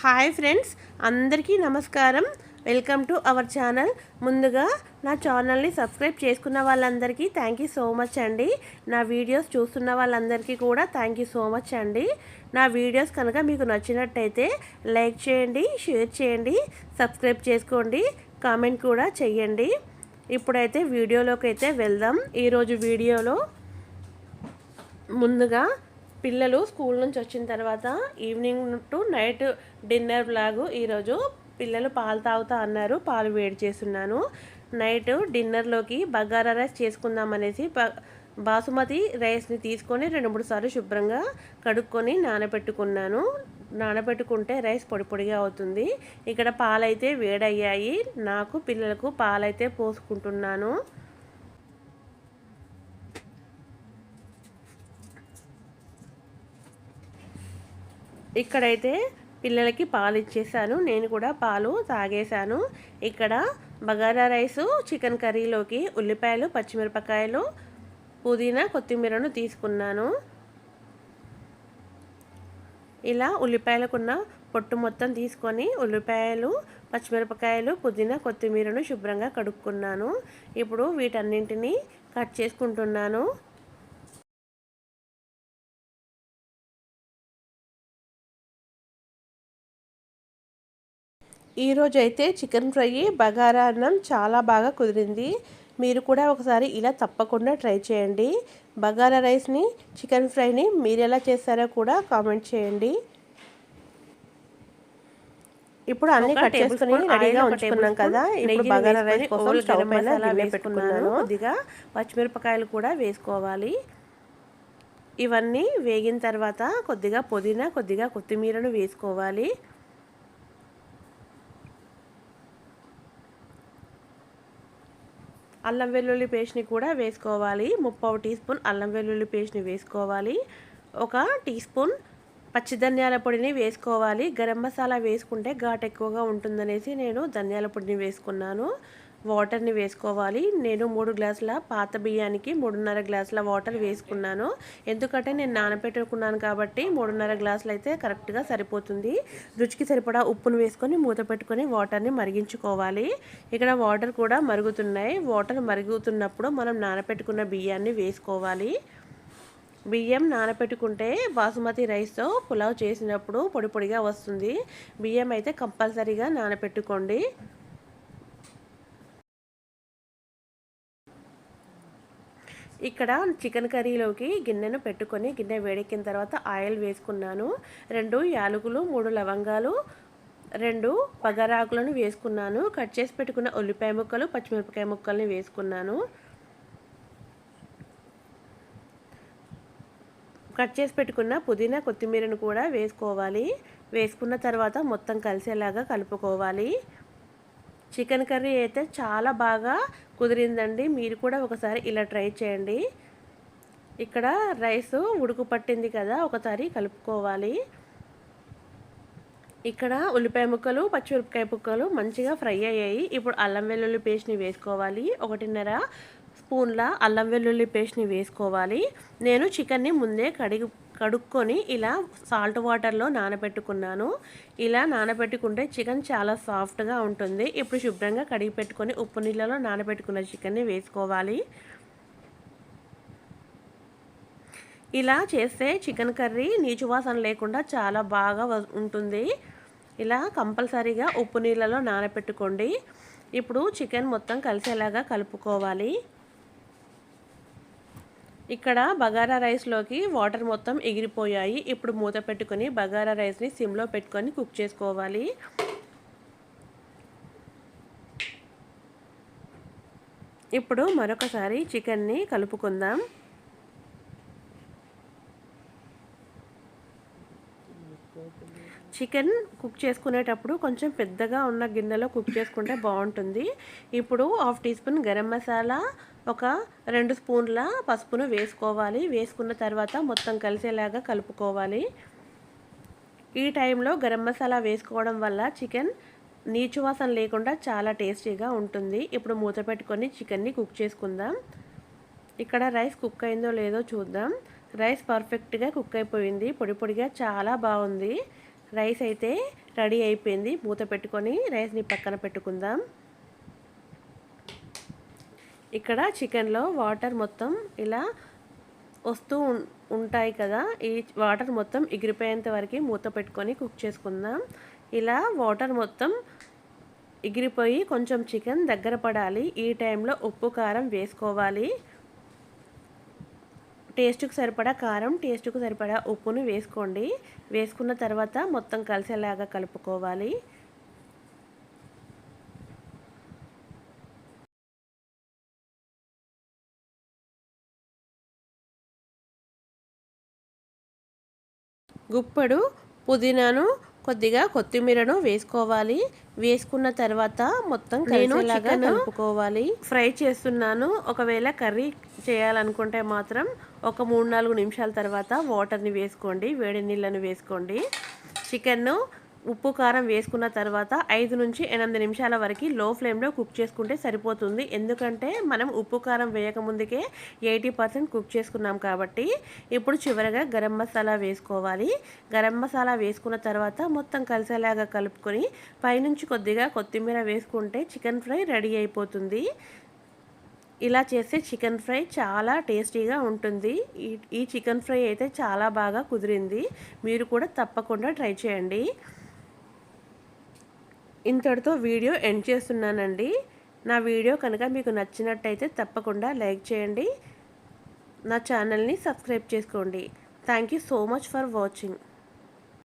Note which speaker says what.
Speaker 1: Hi friends అందరికీ నమస్కారం. Welcome to our channel. ముందుగా నా ఛానల్ని సబ్స్క్రైబ్ చేసుకున్న వాళ్ళందరికీ థ్యాంక్ యూ సో మచ్ అండి. నా వీడియోస్ చూస్తున్న వాళ్ళందరికీ కూడా థ్యాంక్ యూ సో మచ్ అండి. నా వీడియోస్ కనుక మీకు నచ్చినట్టయితే లైక్ చేయండి షేర్ చేయండి సబ్స్క్రైబ్ చేసుకోండి కామెంట్ కూడా చెయ్యండి. ఇప్పుడైతే వీడియోలోకి అయితే వెళ్దాం. ఈరోజు వీడియోలో ముందుగా పిల్లలు స్కూల్ నుంచి వచ్చిన తర్వాత ఈవినింగ్ టు నైట్ డిన్నర్ లాగు ఈరోజు పిల్లలు పాలు తాగుతా అన్నారు పాలు వేడి చేస్తున్నాను. నైట్ డిన్నర్లోకి బగారా రైస్ చేసుకుందాం అనేసి బాసుమతి రైస్ని తీసుకొని రెండు మూడు సార్లు శుభ్రంగా కడుక్కొని నానబెట్టుకున్నాను. నానబెట్టుకుంటే రైస్ పొడి పొడిగా అవుతుంది. ఇక్కడ పాలైతే వేడయ్యాయి. నాకు పిల్లలకు పాలైతే పోసుకుంటున్నాను. ఇక్కడైతే పిల్లలకి పాలు ఇచ్చేసాను నేను కూడా పాలు తాగేశాను. ఇక్కడ బగారా రైసు చికెన్ కర్రీలోకి ఉల్లిపాయలు పచ్చిమిరపకాయలు పుదీనా కొత్తిమీరను తీసుకున్నాను. ఇలా ఉల్లిపాయలకున్న పొట్టు మొత్తం తీసుకొని ఉల్లిపాయలు పచ్చిమిరపకాయలు పుదీనా కొత్తిమీరను శుభ్రంగా కడుక్కున్నాను. ఇప్పుడు వీటన్నింటినీ కట్ చేసుకుంటున్నాను. ఈరోజు అయితే చికెన్ ఫ్రై బగారా అన్నం చాలా బాగా కుదిరింది. మీరు కూడా ఒకసారి ఇలా తప్పకుండా ట్రై చేయండి. బగారా రైస్ని చికెన్ ఫ్రైని మీరు ఎలా చేస్తారో కూడా కామెంట్ చేయండి. ఇప్పుడు అన్ని కట్ చేసుకుని రెడీగా ఉంచుకున్నాం కదా. ఇప్పుడు బగారా రైస్ కోసం స్టవ్ పైన గిన్నె పెట్టుకున్నాను. కొద్దిగా పచ్చిమిరపకాయలు కూడా వేసుకోవాలి. ఇవన్నీ వేగిన తర్వాత కొద్దిగా పుదీనా కొద్దిగా కొత్తిమీరను వేసుకోవాలి. అల్లం వెల్లుల్లి పేస్ట్ని కూడా వేసుకోవాలి. ముప్పావు టీ స్పూన్ అల్లం వెల్లుల్లి పేస్ట్ని వేసుకోవాలి. ఒక టీ స్పూన్ పచ్చి ధనియాల పొడిని వేసుకోవాలి. గరం మసాలా వేసుకుంటే ఘాట్ ఎక్కువగా ఉంటుందనేసి నేను ధనియాల పొడిని వేసుకున్నాను. వాటర్ని వేసుకోవాలి. నేను మూడు గ్లాసుల పాత బియ్యానికి మూడున్నర గ్లాసుల వాటర్ వేసుకున్నాను. ఎందుకంటే నేను నానబెట్టుకున్నాను కాబట్టి మూడున్నర గ్లాసులు అయితే కరెక్ట్గా సరిపోతుంది. రుచికి సరిపడా ఉప్పును వేసుకొని మూత పెట్టుకొని వాటర్ని మరిగించుకోవాలి. ఇక్కడ వాటర్ కూడా మరుగుతున్నాయి. వాటర్ మరుగుతున్నప్పుడు మనం నానబెట్టుకున్న బియ్యాన్ని వేసుకోవాలి. బియ్యం నానబెట్టుకుంటే బాసుమతి రైస్తో పులావ్ చేసినప్పుడు పొడి పొడిగా వస్తుంది. బియ్యం అయితే కంపల్సరీగా నానబెట్టుకోండి ఇక్కడ చికెన్ కర్రీలోకి గిన్నెను పెట్టుకొని గిన్నె వేడెక్కిన తర్వాత ఆయిల్ వేసుకున్నాను. రెండు యాలకులు మూడు లవంగాలు రెండు పగరాకులను వేసుకున్నాను. కట్ చేసి పెట్టుకున్న ఉల్లిపాయ ముక్కలు పచ్చిమిరపకాయ ముక్కల్ని వేసుకున్నాను. కట్ చేసి పెట్టుకున్న పుదీనా కొత్తిమీరను కూడా వేసుకోవాలి. వేసుకున్న తర్వాత మొత్తం కలిసేలాగా కలుపుకోవాలి. చికెన్ కర్రీ అయితే చాలా బాగా కుదిరిందండి. మీరు కూడా ఒకసారి ఇలా ట్రై చేయండి. ఇక్కడ రైస్ ఉడుకు పట్టింది కదా ఒకసారి కలుపుకోవాలి. ఇక్కడ ఉల్లిపాయ ముక్కలు పచ్చిమిరపకాయ ముక్కలు మంచిగా ఫ్రై అయ్యాయి. ఇప్పుడు అల్లం వెల్లుల్లి పేస్ట్ని వేసుకోవాలి. ఒకటిన్నర స్పూన్ల అల్లం వెల్లుల్లి పేస్ట్ని వేసుకోవాలి. నేను చికెన్ని ముందే కడిగి కడుక్కొని ఇలా సాల్ట్ వాటర్లో నానబెట్టుకున్నాను. ఇలా నానబెట్టుకుంటే చికెన్ చాలా సాఫ్ట్గా ఉంటుంది. ఇప్పుడు శుభ్రంగా కడిగి పెట్టుకొని ఉప్పు నీళ్ళలో నానబెట్టుకున్న చికెన్ని వేసుకోవాలి. ఇలా చేస్తే చికెన్ కర్రీ నీచువాసన లేకుండా చాలా బాగా ఉంటుంది. ఇలా కంపల్సరీగా ఉప్పు నీళ్ళలో నానబెట్టుకోండి. ఇప్పుడు చికెన్ మొత్తం కలిసేలాగా కలుపుకోవాలి. ఇక్కడ బగారా రైస్లోకి వాటర్ మొత్తం ఎగిరిపోయాయి. ఇప్పుడు మూత పెట్టుకొని బగారా రైస్ని సిమ్లో పెట్టుకొని కుక్ చేసుకోవాలి. ఇప్పుడు మరొకసారి చికెన్ని కలుపుకుందాం. చికెన్ కుక్ చేసుకునేటప్పుడు కొంచెం పెద్దగా ఉన్న గిన్నెలో కుక్ చేసుకుంటే బాగుంటుంది. ఇప్పుడు half teaspoon garam masala ఒక రెండు స్పూన్ల పసుపును వేసుకోవాలి. వేసుకున్న తర్వాత మొత్తం కలిసేలాగా కలుపుకోవాలి. ఈ టైంలో గరం మసాలా వేసుకోవడం వల్ల చికెన్ నీచు వాసన లేకుండా చాలా టేస్టీగా ఉంటుంది. ఇప్పుడు మూత పెట్టుకొని చికెన్ని కుక్ చేసుకుందాం. ఇక్కడ రైస్ కుక్ అయిందో లేదో చూద్దాం. రైస్ పర్ఫెక్ట్గా కుక్ అయిపోయింది. పొడి పొడిగా చాలా బాగుంది. రైస్ అయితే రెడీ అయిపోయింది. మూత పెట్టుకొని రైస్ని పక్కన పెట్టుకుందాం. ఇక్కడ చికెన్లో వాటర్ మొత్తం ఇలా వస్తూ ఉంటాయి కదా. ఈ వాటర్ మొత్తం ఎగిరిపోయేంత వరకు మూత పెట్టుకొని కుక్ చేసుకుందాం. ఇలా వాటర్ మొత్తం ఎగిరిపోయి కొంచెం చికెన్ దగ్గర పడాలి. ఈ టైంలో ఉప్పు కారం వేసుకోవాలి. టేస్ట్కి సరిపడా కారం టేస్ట్కు సరిపడా ఉప్పును వేసుకోండి. వేసుకున్న తర్వాత మొత్తం కలిసేలాగా కలుపుకోవాలి. గుప్పడు పుదీనాను కొద్దిగా కొత్తిమీరను వేసుకోవాలి. వేసుకున్న తర్వాత మొత్తం కలిసేలాగా కలుపుకోవాలి. ఫ్రై చేస్తున్నాను. ఒకవేళ కర్రీ చేయాలనుకుంటే మాత్రం ఒక మూడు నాలుగు నిమిషాల తర్వాత వాటర్ని వేసుకోండి. వేడి నీళ్ళని వేసుకోండి. చికెన్ను ఉప్పు కారం వేసుకున్న తర్వాత ఐదు నుంచి ఎనిమిది నిమిషాల వరకు లో ఫ్లేమ్లో కుక్ చేసుకుంటే సరిపోతుంది. ఎందుకంటే మనం ఉప్పు కారం వేయకముందుకే ఎయిటీ పర్సెంట్ కుక్ చేసుకున్నాం కాబట్టి ఇప్పుడు చివరగా గరం మసాలా వేసుకోవాలి. గరం మసాలా వేసుకున్న తర్వాత మొత్తం కలిసేలాగా కలుపుకొని పైనుంచి కొద్దిగా కొత్తిమీర వేసుకుంటే చికెన్ ఫ్రై రెడీ అయిపోతుంది. ఇలా చేస్తే చికెన్ ఫ్రై చాలా టేస్టీగా ఉంటుంది. ఈ ఈ చికెన్ ఫ్రై అయితే చాలా బాగా కుదిరింది. మీరు కూడా తప్పకుండా ట్రై చేయండి. ఇంతటితో వీడియో ఎండ్ చేస్తున్నానండి. నా వీడియో కనుక మీకు నచ్చినట్టయితే తప్పకుండా లైక్ చేయండి. నా ఛానల్ని సబ్స్క్రైబ్ చేసుకోండి. Thank you so much for watching.